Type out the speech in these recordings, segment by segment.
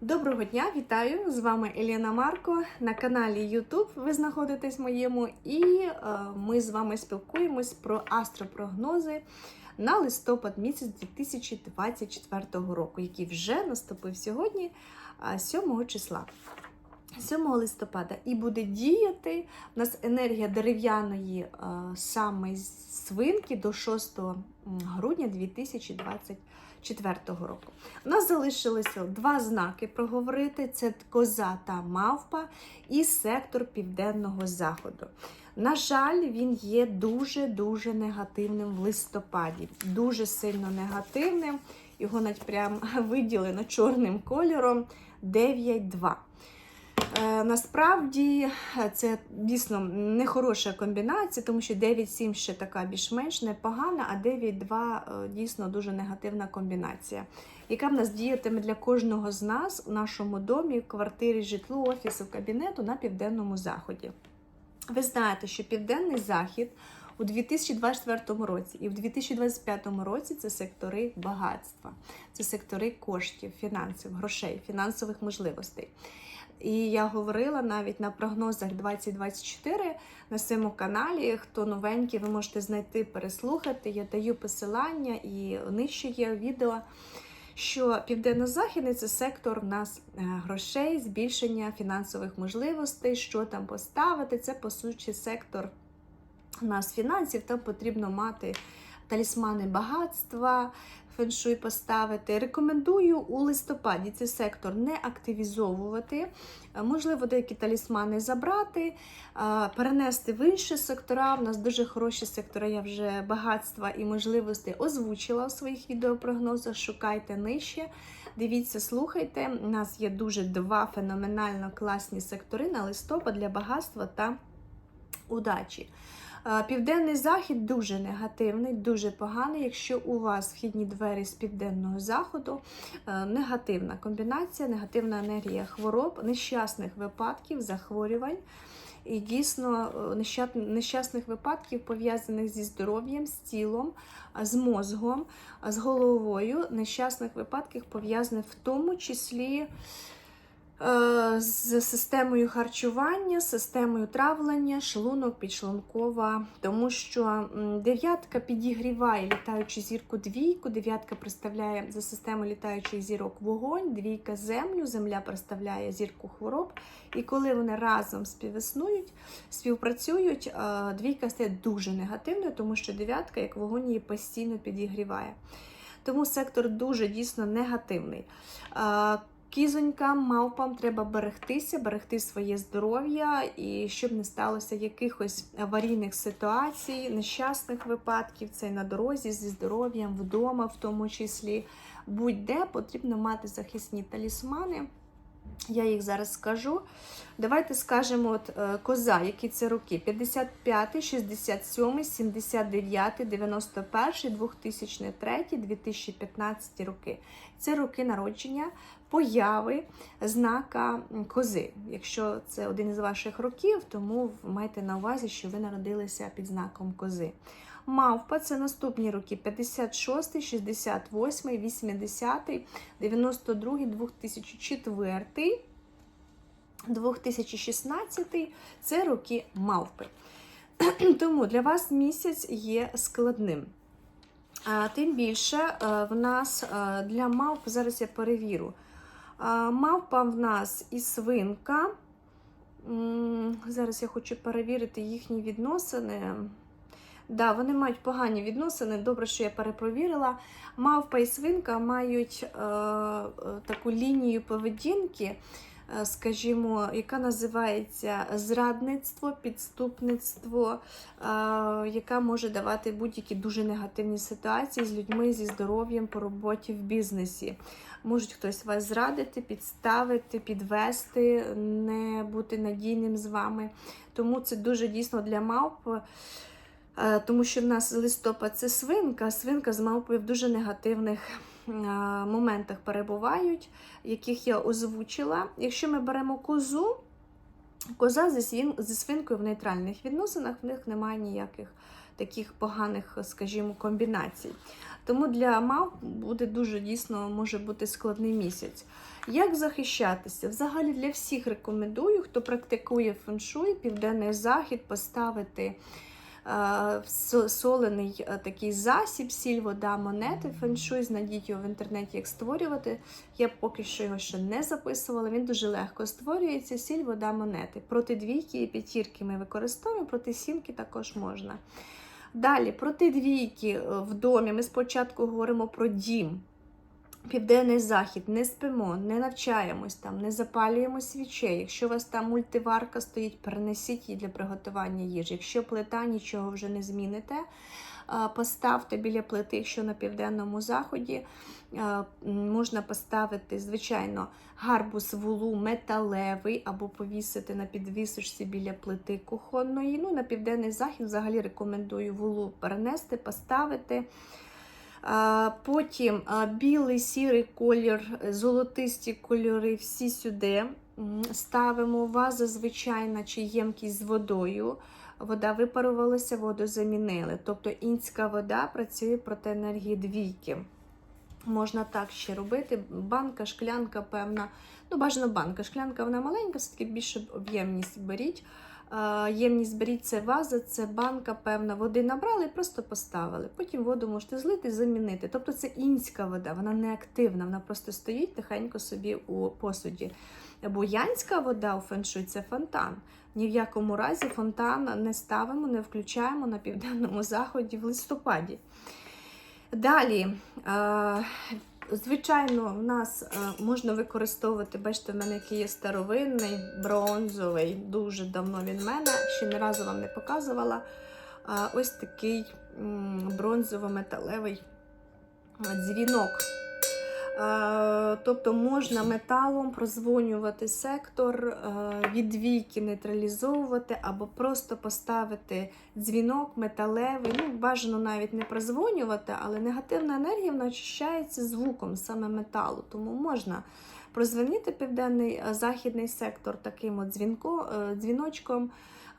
Доброго дня, вітаю! З вами Еліна Марко на каналі YouTube. Ви знаходитесь моєму, і е, ми з вами спілкуємось про астропрогнози на листопад місяць 2024 року, який вже наступив сьогодні, е, 7 числа. 7 листопада і буде діяти у нас енергія дерев'яної е, саме свинки до 6 грудня 2024 року. У нас залишилося два знаки проговорити: це коза та мавпа і сектор південного заходу. На жаль, він є дуже-дуже негативним в листопаді, дуже сильно негативним. Його навіть прям виділено чорним кольором 9-2. Е, Насправді е, це дійсно не хороша комбінація, тому що 9-7 ще така більш-менш непогана, а 9-2 е, дійсно дуже негативна комбінація, яка в нас діятиме для кожного з нас у нашому домі, квартирі, житлу, офісу, кабінету на південному заході. Ви знаєте, що південний захід у 2024 році і в 2025 році це сектори багатства, це сектори коштів, фінансів, грошей, фінансових можливостей. І я говорила навіть на прогнозах 2024 на своєму каналі. Хто новенький, ви можете знайти, переслухати. Я даю посилання і нижче є відео. Що південно-західний це сектор в нас е, грошей, збільшення фінансових можливостей, що там поставити. Це по суті сектор у нас фінансів. Там потрібно мати талісмани багатства, феншуй поставити. Рекомендую у листопаді цей сектор не активізовувати, Е, можливо, деякі талісмани забрати, е, перенести в інші сектора. У нас дуже хороші сектори, я вже багатства і можливостей озвучила у своїх відеопрогнозах. Шукайте нижче. Дивіться, слухайте. У нас є дуже два феноменально класні сектори на листопад для багатства та удачі. Південний захід дуже негативний, дуже поганий. Якщо у вас вхідні двері з південного заходу, е, негативна комбінація, негативна енергія хвороб, нещасних випадків, захворювань. І дійсно е, нещасних випадків пов'язаних зі здоров'ям, з тілом, з мозгом, з головою, нещасних випадків пов'язаних в тому числі з системою харчування, системою травлення, шлунок, підшлункова, тому що дев'ятка підігріває літаючу зірку двійку, дев'ятка представляє за системою літаючих зірок вогонь, двійка землю, земля представляє зірку хвороб. І коли вони разом співіснують, співпрацюють, е, двійка стає дуже негативною, тому що дев'ятка, як вогонь, її постійно підігріває. Тому сектор дуже дійсно негативний. Кізонькам, мавпам треба берегтися, берегти своє здоров'я і щоб не сталося якихось аварійних ситуацій, нещасних випадків, це на дорозі зі здоров'ям, вдома, в тому числі. Будь-де потрібно мати захисні талісмани. Я їх зараз скажу. Давайте скажемо, от, е, коза, які це роки: 55, 67, 79, 91, 2003, 2015 роки. Це роки народження, появи знака кози. Якщо це один із ваших років, тому майте на увазі, що ви народилися під знаком кози. Мавпа це наступні роки: 56, 68, 80, 92, 2004, 2016 це роки мавпи. Тому для вас місяць є складним. Тим більше е, в нас е, для мавп, зараз я перевірю. Мавпа в нас і свинка. Зараз я хочу перевірити їхні відносини. Да, вони мають погані відносини. Добре, що я перепровірила. Мавпа і свинка мають е, е, таку лінію поведінки, е, скажімо, яка називається зрадництво, підступництво, е, яка може давати будь-які дуже негативні ситуації з людьми, зі здоров'ям по роботі в бізнесі. Можуть хтось вас зрадити, підставити, підвести, не бути надійним з вами. Тому це дуже дійсно для мавп. Е, Тому що в нас листопад це свинка, свинка з мавпою в дуже негативних е, моментах перебувають, яких я озвучила. Якщо ми беремо козу, коза зі, свинкою в нейтральних відносинах, в них немає ніяких таких поганих, скажімо, комбінацій. Тому для мав буде дуже дійсно може бути складний місяць. Як захищатися? Взагалі для всіх рекомендую, хто практикує феншуй, південний захід, поставити солений е, такий засіб, сіль, вода, монети, феншуй, знайдіть його в інтернеті, як створювати. Я поки що його ще не записувала. Він дуже легко створюється. Сіль, вода, монети. Проти двійки і п'ятірки ми використовуємо, проти сімки також можна. Далі, проти двійки е, в домі. Ми спочатку говоримо про дім. Південний захід, не спимо, не навчаємось там, не запалюємо свічей. Якщо у вас там мультиварка стоїть, перенесіть її для приготування їжі. Якщо плита, нічого вже не зміните. Поставте біля плити, якщо на південному заході можна поставити, звичайно, гарбуз вулу металевий або повісити на підвісочці біля плити кухонної. Ну, на південний захід взагалі рекомендую вулу перенести, поставити. Потім білий, сірий колір, золотисті кольори, всі сюди ставимо. Ваза звичайна чи ємкість з водою. Вода випарувалася, воду замінили. Тобто інська вода працює проти енергії двійки. Можна так ще робити. Банка, шклянка, певна. Ну, бажано банка. Шклянка вона маленька, все-таки більше об'ємність беріть. Ємність беріть це ваза, це банка, певна, води набрали і просто поставили. Потім воду можете злити, замінити. Тобто це інська вода, вона не активна, вона просто стоїть тихенько собі у посуді. Бо янська вода у феншуй це фонтан. Ні в якому разі фонтан не ставимо, не включаємо на південному заході в листопаді. Далі, звичайно, в нас е, можна використовувати, бачите, в мене який є старовинний, бронзовий, дуже давно він в мене, ще ні разу вам не показувала. Ось такий бронзово-металевий дзвінок. Е, Тобто можна металом прозвонювати сектор, е, від двійки нейтралізовувати, або просто поставити дзвінок металевий. Ну, бажано навіть не прозвонювати, але негативна енергія вона очищається звуком саме металу. Тому можна прозвонити південний е, західний сектор таким от дзвінко, дзвіночком.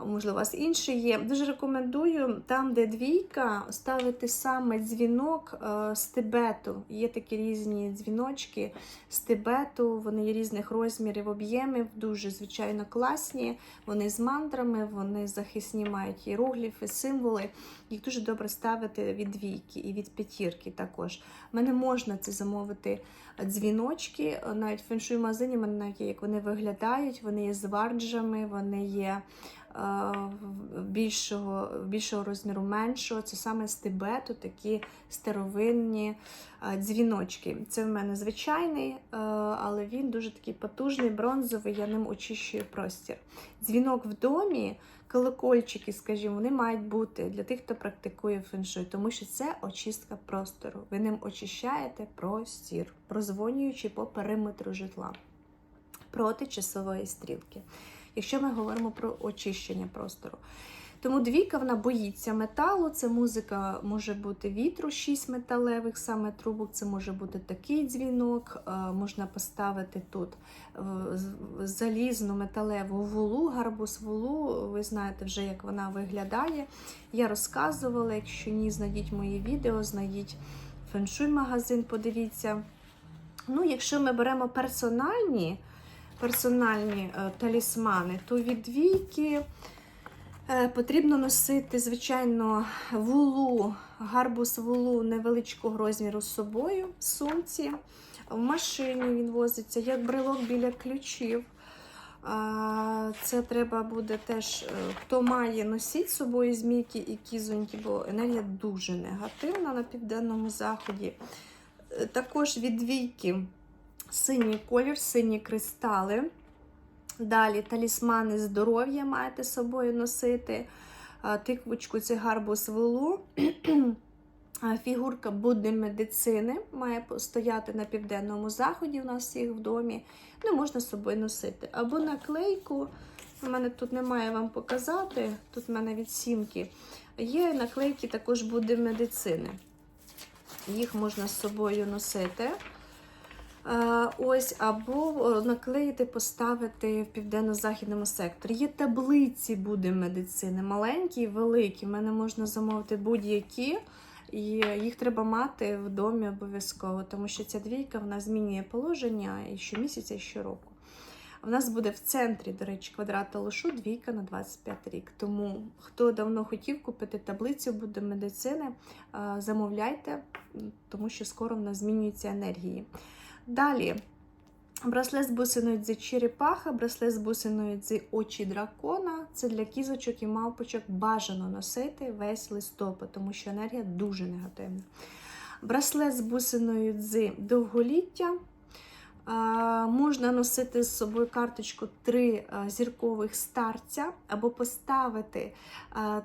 Можливо, у вас інший є. Дуже рекомендую там, де двійка, ставити саме дзвінок е, з тибету. Є такі різні дзвіночки з тибету, вони є різних розмірів, об'ємів, дуже звичайно класні. Вони з мантрами, вони захисні мають іерогліфи, символи. Їх дуже добре ставити від двійки і від п'ятірки також. У мене можна це замовити дзвіночки. Навіть в феншуй магазині мене навіть як вони виглядають, вони є з варджами, вони є більшого, більшого розміру, меншого. Це саме з Тибету, такі старовинні е, дзвіночки. Це в мене звичайний, е, але він дуже такий потужний, бронзовий, я ним очищую простір. Дзвінок в домі. Колокольчики, скажімо, вони мають бути для тих, хто практикує феншуй, тому що це очистка простору. Ви ним очищаєте простір, прозвонюючи по периметру житла проти часової стрілки. Якщо ми говоримо про очищення простору. Тому двійка вона боїться металу. Це музика може бути вітру, 6 металевих, саме трубок. Це може бути такий дзвінок. е, Можна поставити тут е, залізну металеву вулу, гарбуз вулу. Ви знаєте вже, як вона виглядає. Я розказувала. Якщо ні, знайдіть мої відео, знайдіть феншуй магазин, подивіться. Ну, якщо ми беремо персональні, персональні е, талісмани, то від двійки е, потрібно носити, звичайно, вулу, гарбуз вулу невеличкого розміру з собою в сумці. В машині він возиться, як брелок біля ключів. Це треба буде теж, е, хто має носіть з собою змійки і кізоньки, бо енергія дуже негативна на південному заході. Також від двійки синій колір, сині кристали. Далі талісмани здоров'я маєте з собою носити. Тиквочку це гарбуз вилу. Фігурка Будди медицини має стояти на південному заході у нас всіх в домі. Ну, можна з собою носити. Або наклейку. У мене тут немає вам показати. Тут в мене від сімки. Є наклейки також Будди медицини. Їх можна з собою носити. Е, Ось, або е, наклеїти, поставити в південно-західному секторі. Є таблиці буде медицини, маленькі і великі. В мене можна замовити будь-які, і їх треба мати в домі обов'язково, тому що ця двійка вона змінює положення і щомісяця, і щороку. У нас буде в центрі, до речі, квадрата лошу двійка на 25 рік. Тому хто давно хотів купити таблицю буде медицини, е, замовляйте, тому що скоро в нас змінюються енергії. Далі. Браслет з бусиною дзі черепаха, браслет з бусиною дзі очі дракона. Це для кізочок і мавпочок бажано носити весь листопад, тому що енергія дуже негативна. Браслет з бусиною дзі довголіття. Можна носити з собою карточку три зіркових старця, або поставити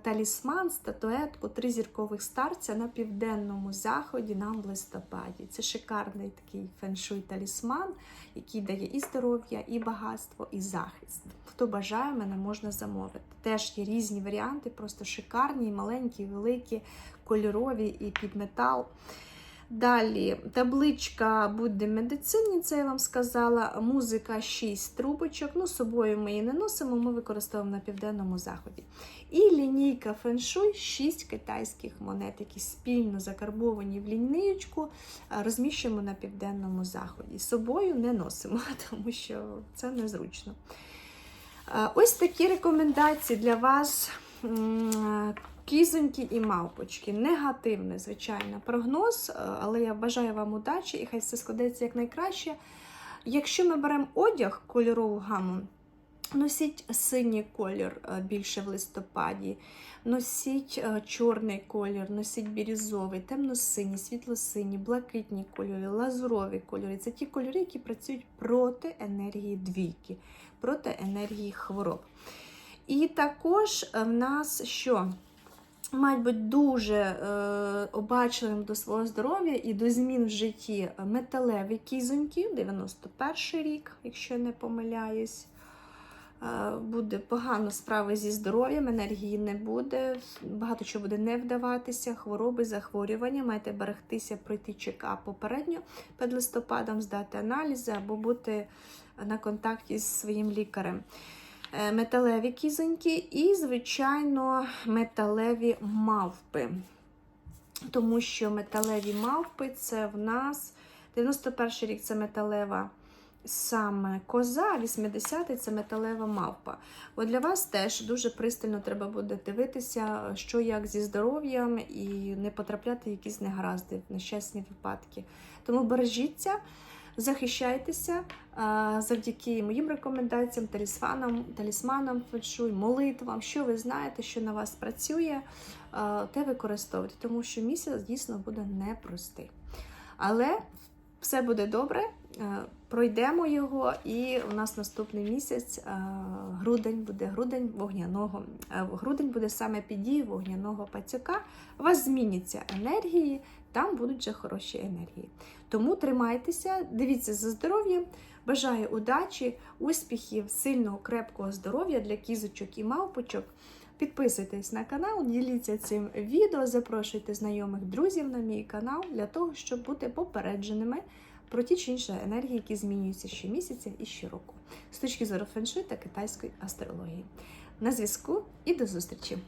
талісман, статуетку три зіркових старця на південному заході нам в листопаді. Це шикарний такий феншуй талісман, який дає і здоров'я, і багатство, і захист. Хто бажає, мене можна замовити. Теж є різні варіанти, просто шикарні, маленькі, великі, кольорові і під метал. Далі табличка буде медицині, це я вам сказала. Музика 6 трубочок. Ну, собою ми її не носимо, ми використовуємо на південному заході. І лінійка феншуй 6 китайських монет, які спільно закарбовані в лінійку, розміщуємо на південному заході. Собою не носимо, тому що це незручно. Ось такі рекомендації для вас. Кізоньки і мавпочки. Негативний, звичайно, прогноз, е, але я бажаю вам удачі і хай все складеться якнайкраще. Якщо ми беремо одяг, кольорову гаму, носіть синій колір е, більше в листопаді, носіть е, чорний колір, носіть бірюзовий, темно-синій, світло-синій, блакитні кольори, лазурові кольори. Це ті кольори, які працюють проти енергії двійки, проти енергії хвороб. І також в нас що? Мають бути дуже е, обачливим до свого здоров'я і до змін в житті металеві кізоньки, 91 рік, якщо не помиляюсь. Е, буде погано справи зі здоров'ям, енергії не буде, багато чого буде не вдаватися, хвороби, захворювання. Маєте берегтися, пройти чекап попередньо перед листопадом, здати аналізи або бути на контакті з своїм лікарем. Е, металеві кізоньки і, звичайно, металеві мавпи. Тому що металеві мавпи це в нас 91 рік це металева саме коза, а 80-й це металева мавпа. От для вас теж дуже пристально треба буде дивитися, що як зі здоров'ям, і не потрапляти в якісь негаразди, нещасні випадки. Тому бережіться. Захищайтеся завдяки моїм рекомендаціям, талісманам, талісманам фальшуй, молитвам, що ви знаєте, що на вас працює, те використовуйте, тому що місяць дійсно буде непростий. Але все буде добре, пройдемо його, і у нас наступний місяць грудень буде грудень вогняного. Грудень буде саме під дією вогняного пацюка. У вас зміняться енергії, там будуть вже хороші енергії. Тому тримайтеся, дивіться за здоров'ям. Бажаю удачі, успіхів, сильного, крепкого здоров'я для кізочок і мавпочок. Підписуйтесь на канал, діліться цим відео, запрошуйте знайомих друзів на мій канал для того, щоб бути попередженими про ті чи інші енергії, які змінюються щомісяця і щороку, з точки зору феншуй та китайської астрології. На зв'язку і до зустрічі!